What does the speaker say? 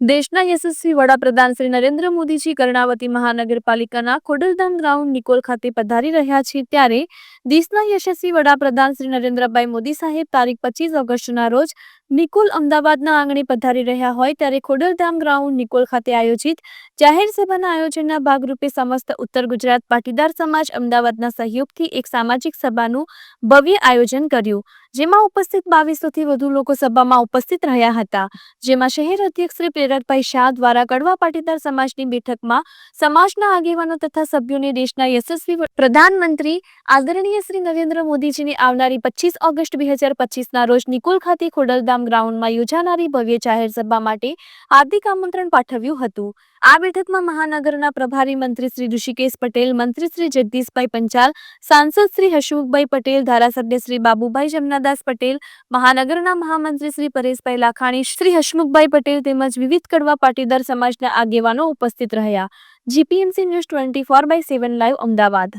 દેશના યશસ્વી વડાપ્રધાન શ્રી નરેન્દ્ર મોદીજી કર્ણાવતી મહાનગરપાલિકાના ખોડલધામ ગ્રાઉન્ડ નિકોલ ખાતે પધારી રહ્યા છે ત્યારે દેશના યશસ્વી વડાપ્રધાન શ્રી નરેન્દ્રભાઈ મોદી સાહેબ તારીખ પચીસ ઓગસ્ટના રોજ નિકોલ અમદાવાદના આંગણે પધારી રહ્યા હોય ત્યારે ખોડલધામ ગ્રાઉન્ડ નિકોલ ખાતે આયોજિત જાહેર સભાના આયોજનના ભાગરૂપે સમસ્ત ઉત્તર ગુજરાત પાટીદાર સમાજ અમદાવાદના સહયોગથી એક સામાજિક સભાનું ભવ્ય આયોજન કર્યું. જેમાં ઉપસ્થિત બાવીસોથી વધુ લોકો સભામાં ઉપસ્થિત રહ્યા હતા. જેમાં શહેર અધ્યક્ષ શ્રી પ્રેરકભાઈ શાહ દ્વારા કડવા પાટીદાર સમાજની બેઠકમાં સમાજના આગેવાનો તથા સભ્યોને દેશના યશસ્વી પ્રધાનમંત્રી આદરણીય શ્રી નરેન્દ્ર મોદીજીની આવનારી પચીસ ઓગસ્ટ બે હજાર પચીસના રોજ નિકોલ ખાતે ખોડલધામ ગ્રાઉન્ડમાં યોજાનારી ભવ્ય જાહેર સભા માટે હાર્દિક આમંત્રણ પાઠવ્યું હતું. આ બેઠકમાં મહાનગરના પ્રભારી મંત્રી શ્રી ઋષિકેશ પટેલ, મંત્રી શ્રી જગદીશભાઈ પંચાલ, સાંસદ શ્રી હશુકભાઈ પટેલ, ધારાસભ્ય શ્રી બાબુભાઈ જમનાદાસ પટેલ, મહાનગરના મહામંત્રી શ્રી પરેશભાઈ લાખાણી, શ્રી હસમુખભાઈ પટેલ તેમજ વિવિધ કડવા પાટીદાર સમાજના આગેવાનો ઉપસ્થિત રહ્યા. GPMC news twenty four by seven live Ahmedabad.